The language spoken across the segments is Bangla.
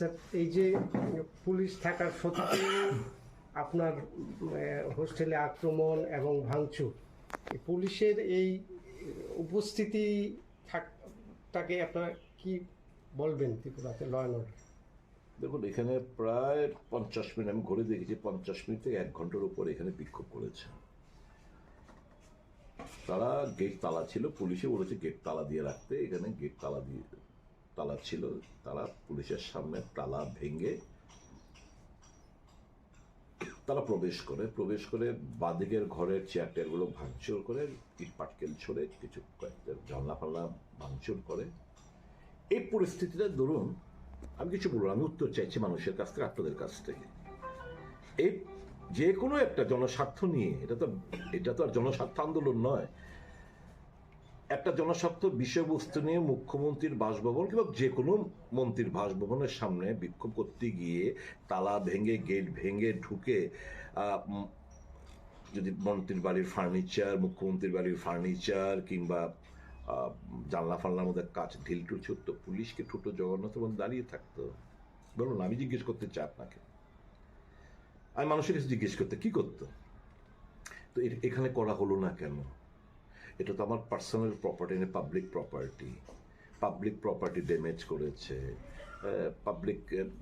স্যার এই যে পুলিশ থাকার সত্ত্বেও আপনার হোস্টেলে আক্রমণ এবং ভাঙচুর পুলিশের এই উপস্থিতি থাকটাকে আপনার কি বলবেন ত্রিপুরাতে ল দেখুন, এখানে প্রায় পঞ্চাশ মিনিট, আমি ঘুরে দেখেছি, পঞ্চাশ মিনিট থেকে এক ঘণ্টার উপর এখানে বিক্ষোভ করেছে। তারা গেট তালা ছিল, পুলিশে বলেছে গেট তালা দিয়ে রাখতে, এখানে গেট তালা দিয়ে তালা ছিল তারা পুলিশের সামনে তালা ভেঙে তারা প্রবেশ করে প্রবেশ করে বাদিকের ঘরের চেয়ার টেয়ারগুলো ভাঙচুর করে, ইট পাটকেল ছড়ে কিছু কয়েকটা জানলা ফাল্লা ভাঙচুর করে। এই পরিস্থিতিটা ধরুন, আমি কিছু বলব, আমি উত্তর চাইছি মানুষের কাছ থেকে, আপনাদের কাছ থেকে। এই যে কোনো একটা জনস্বার্থ নিয়ে, এটা তো এটা তো আর জনস্বার্থ আন্দোলন নয়। একটা জনস্বার্থ বিষয়বস্তু নিয়ে মুখ্যমন্ত্রীর বাসভবন কিংবা যে কোনো মন্ত্রীর বাসভবনের সামনে বিক্ষোভ করতে গিয়ে তালা ভেঙে, গেট ভেঙে ঢুকে যদি মন্ত্রীর বাড়ির ফার্নিচার, মুখ্যমন্ত্রীর বাড়ির ফার্নিচার কিংবা জানলা ফাল্লার মধ্যে কাজ ঢিলটুল ছুটত পুলিশকে ঠুটো জগন্নাথ বন্ধু দাঁড়িয়ে থাকতো। বলুন, আমি জিজ্ঞেস করতে চাই আপনাকে। আমি মানুষের কাছে জিজ্ঞেস করতে, কি করতো? তো এখানে করা হলো না কেন? এটা তো আমার পার্সোনাল প্রপার্টি না public property public property damage করেছে পাবলিক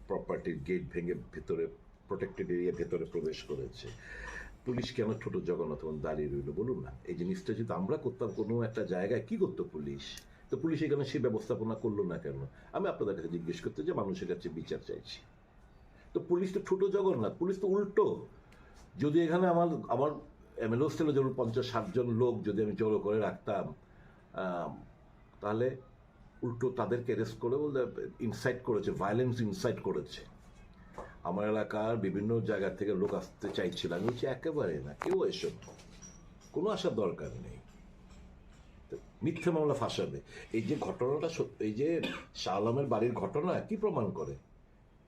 প্রপার্টির গেট ভেঙে ভেতরে প্রোটেক্টেড এরিয়া ভেতরে প্রবেশ করেছে। পুলিশ কেন ছোট জগন্নাথ দাঁড়িয়ে রইল বলুন না? এই জিনিসটা যদি আমরা করতাম কোনো একটা জায়গায়, কি করতো পুলিশ? তো পুলিশ এখানে সে ব্যবস্থাপনা করল না কেন? আমি আপনাদের কাছে জিজ্ঞেস করতে যে মানুষের কাছে বিচার চাইছি। তো পুলিশ তো ছোট জগন্নাথ, পুলিশ তো উল্টো। যদি এখানে আমার আমার এমএলএ হোস্টেলে যেমন পঞ্চাশ ষাটজন লোক যদি আমি জড়ো করে রাখতাম তাহলে উল্টো তাদেরকে অ্যারেস্ট করে বলতে ইনসাইট করেছে ভায়োলেন্স ইনসাইট করেছে। আমার এলাকার বিভিন্ন জায়গা থেকে লোক আসতে চাইছিল। আমি বলছি, একেবারে না, কেউ এসব কোনো আসার দরকার নেই। মিথ্যে মামলা ফাঁসাবে। এই যে ঘটনাটা এই যে শাহ আলমের বাড়ির ঘটনা, কি প্রমাণ করে?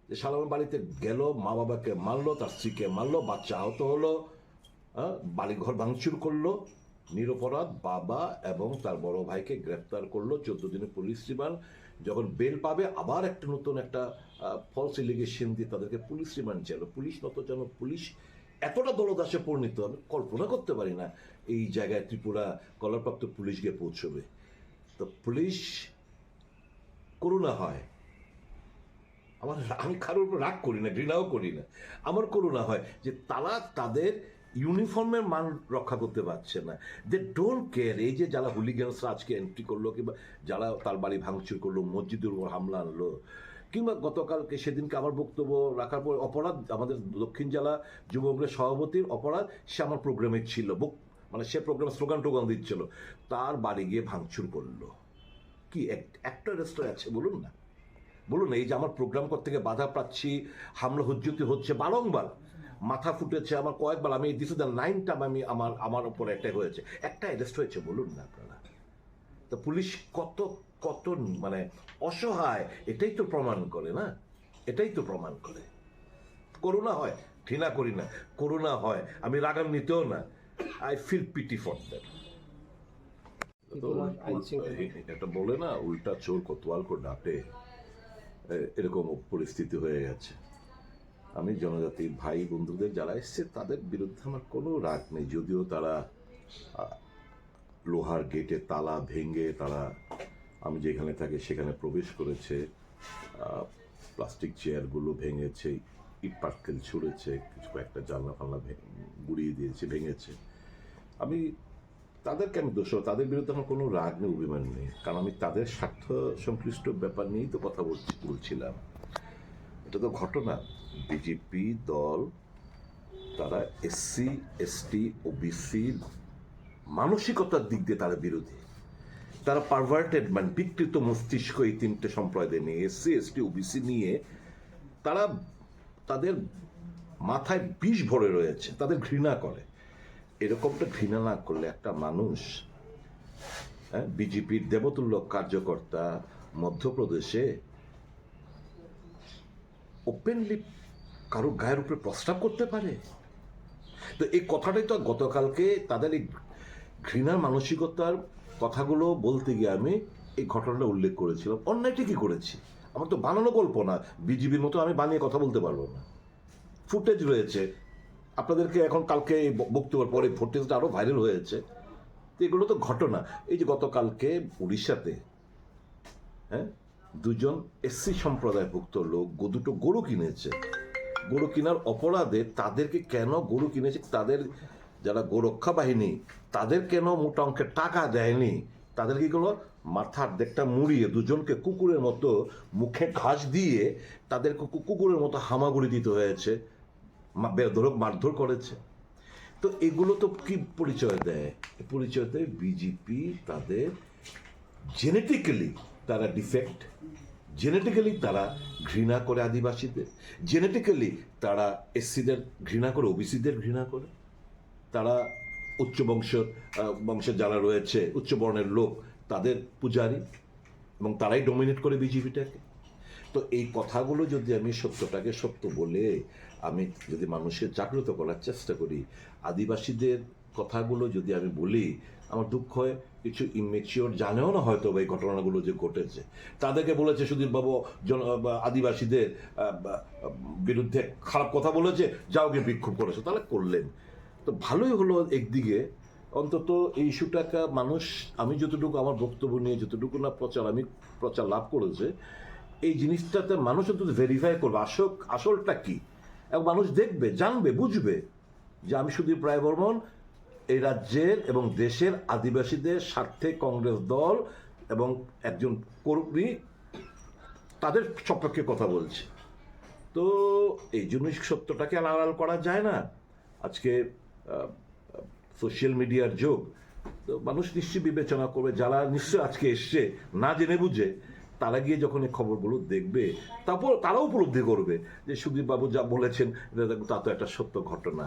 যে সালামের বাড়িতে গেল মা বাবাকে মারলো, তার স্ত্রীকে মারলো, বাচ্চা আহত হলো বাড়িঘর ভাঙচুর করল, নিরপরাধ বাবা এবং তার বড় ভাইকে গ্রেফতার করল চোদ্দ দিনে পুলিশ রিমান্ড। যখন বেল পাবে, আবার একটা নতুন একটা ফলস এলিগেশন দিয়ে তাদেরকে পুলিশ রিমান্ড চাইলো। পুলিশ নত যেন পুলিশ এতটা দলদাসে পরিণত, আমি কল্পনা করতে পারি না এই জায়গায় ত্রিপুরা কলারপ্রাপ্ত পুলিশ গিয়ে পৌঁছবে। তো পুলিশ করুণা হয়। আমার, আমি কারোর উপর রাগ করি না, ঘৃণাও করি না। আমার করুণা হয় যে তারা তাদের ইউনিফর্মের মান রক্ষা করতে পারছে না। দে ডোন্ট কেয়ার এই যে যারা হুলিগানসরা আজকে এন্ট্রি করল কিংবা যারা তার বাড়ি ভাঙচুর করল, মসজিদের উপর হামলা আনলো, কিংবা গতকালকে সেদিনকে আমার বক্তব্য রাখার পর অপরাধ, আমাদের দক্ষিণ জেলা যুব কংগ্রেস সভাপতির অপরাধ, সে আমার প্রোগ্রামে ছিল। মানে সে প্রোগ্রামে স্লোগান টোগান দিচ্ছিল। তার বাড়ি গিয়ে ভাঙচুর করল। কি একটা রেস্টুরেন্ট আছে, বলুন না। বলুন এই যে আমার প্রোগ্রাম করতে গিয়ে বাধা পাচ্ছি, হামলা হুজ্জুতি হচ্ছে, বারংবার। মাথা ফুটেছে আমার কয়েকবার আমি দিস দ্য নাইন টাইম আমি আমার আমার উপর অ্যাটাক হয়েছে। একটা অ্যারেস্ট হয়েছে বলুন না আপনারা। তো পুলিশ কত কত মানে অসহায় এটাই তো প্রমাণ করে না। এটাই তো প্রমাণ করে। করোনা হয় ঘৃণা করি না। করোনা হয় আমি রাগান্বিতও না। I feel pity for that এটা বলে না উল্টা চোর কোতোয়াল করে ডাটে এরকম পরিস্থিতি হয়ে গেছে। আমি জনজাতির ভাই বন্ধুদের যারা এসছে, তাদের বিরুদ্ধে আমার কোনো রাগ নেই। যদিও তারা লোহার গেটে তালা ভেঙে তারা, আমি যেখানে থাকি সেখানে প্রবেশ করেছে প্লাস্টিক চেয়ারগুলো ভেঙেছে, ইট পাটকেল ছুঁড়েছে, কিছু কয়েকটা জানলা ফাল্লা ভে- গুড়িয়ে দিয়েছে, ভেঙেছে। আমি তাদেরকে আমি দোষ তাদের বিরুদ্ধে আমার কোনো রাগ নেই, অভিমান নেই। কারণ আমি তাদের স্বার্থ সংশ্লিষ্ট ব্যাপার নিয়েই তো কথা বলছি, বলছিলাম। এটা তো ঘটনা। বিজেপি দল, তারা এসসি, এসটি ও বিসির মানসিকতার দিক দিয়ে তারা বিরোধী। তারা পারভার্টেড মানে বিকৃত মস্তিষ্ক এই তিনটে সম্প্রদায় নিয়ে, এসসি, এসটি, ওবিসি নিয়ে তারা তাদের মাথায় বিষ ভরে রয়েছে, তাদের ঘৃণা করে। এরকমটা ঘৃণা না করলে একটা মানুষ হ্যাঁ বিজেপির দেবতুল্য কার্যকর্তা মধ্যপ্রদেশে ওপেনলি কারও গায়ের উপরে প্রস্তাব করতে পারে? তো এই কথাটাই তো গতকালকে তাদের এই ঘৃণার মানসিকতার কথাগুলো বলতে গিয়ে আমি এই ঘটনাটা উল্লেখ করেছিলাম। অন্যায়টা কি করেছি। আমার তো বানানো গল্প না বিজিবির মতো আমি বানিয়ে কথা বলতে পারব না। ফুটেজ রয়েছে। আপনাদেরকে এখন কালকে বক্তব্যের পরে ফুটেজটা আরও ভাইরাল হয়েছে। তো এগুলো তো ঘটনা। এই যে গতকালকে উড়িষ্যাতে হ্যাঁ? দুজন এসসি সম্প্রদায়ভুক্ত লোক দুটো গরু কিনেছে। গরু কেনার অপরাধে তাদেরকে কেন গরু কিনেছে? তাদের যারা গোরক্ষা বাহিনী, তাদের কেন মোটা অঙ্কের টাকা দেয়নি? তাদের কি করল? মাথার দেখটা মুড়িয়ে দুজনকে কুকুরের মতো মুখে ঘাস দিয়ে তাদের কুকুরের মতো হামাগুড়ি দিতে হয়েছে বেধরক মারধর করেছে। তো এগুলো তো কি পরিচয় দেয়? পরিচয় দেয় বিজেপি তাদের জেনেটিক্যালি তারা ডিফেক্ট জেনেটিক্যালি তারা ঘৃণা করে আদিবাসীদের জেনেটিক্যালি তারা এসসিদের ঘৃণা করে ওবিসিদের ঘৃণা করে। তারা উচ্চ বংশ বংশের যারা রয়েছে, উচ্চ বর্ণের লোক, তাদের পূজারি এবং তারাই ডমিনেট করে বিজেপিটাকে তো এই কথাগুলো যদি আমি সত্যটাকে সত্য বলে আমি যদি মানুষের জাগ্রত করার চেষ্টা করি, আদিবাসীদের কথাগুলো যদি আমি বলি, আমার দুঃখ হয়, কিছু ইমেচিওর জানেও না হয়তো এই ঘটনাগুলো যে ঘটেছে। তাদেরকে বলেছে সুধীর বাবু জন আদিবাসীদের বিরুদ্ধে খারাপ কথা বলেছে, যাও গিয়ে বিক্ষোভ করেছে। তাহলে করলেন। তো ভালোই হলো একদিকে। অন্তত এই ইস্যুটাকে মানুষ, আমি যতটুকু আমার বক্তব্য নিয়ে যতটুকু না প্রচার, আমি প্রচার লাভ করেছে, এই জিনিসটাতে মানুষ অন্তত ভেরিফাই করবে, আসল, আসলটা কি? এবং মানুষ দেখবে, জানবে, বুঝবে যে আমি সুদীপ রায় বর্মন এই রাজ্যের এবং দেশের আদিবাসীদের স্বার্থে কংগ্রেস দল এবং একজন কর্মী তাদের সপক্ষে কথা বলছে। তো এই জন্যই সত্যটাকে আর আড়াল করা যায় না। আজকে সোশ্যাল মিডিয়ার যুগ। তো মানুষ নিশ্চয়ই বিবেচনা করবে, যারা নিশ্চয়ই আজকে এসছে, না জেনে বুঝে, তারা গিয়ে যখন এই খবরগুলো দেখবে, তারপর তারা উপলব্ধি করবে যে সুদীপবাবু যা বলেছেন তা তো একটা সত্য ঘটনা।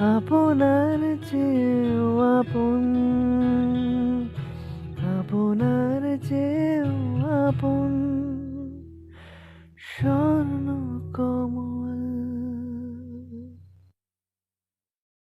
আপনার যে আপন আপনার যে আপন। সব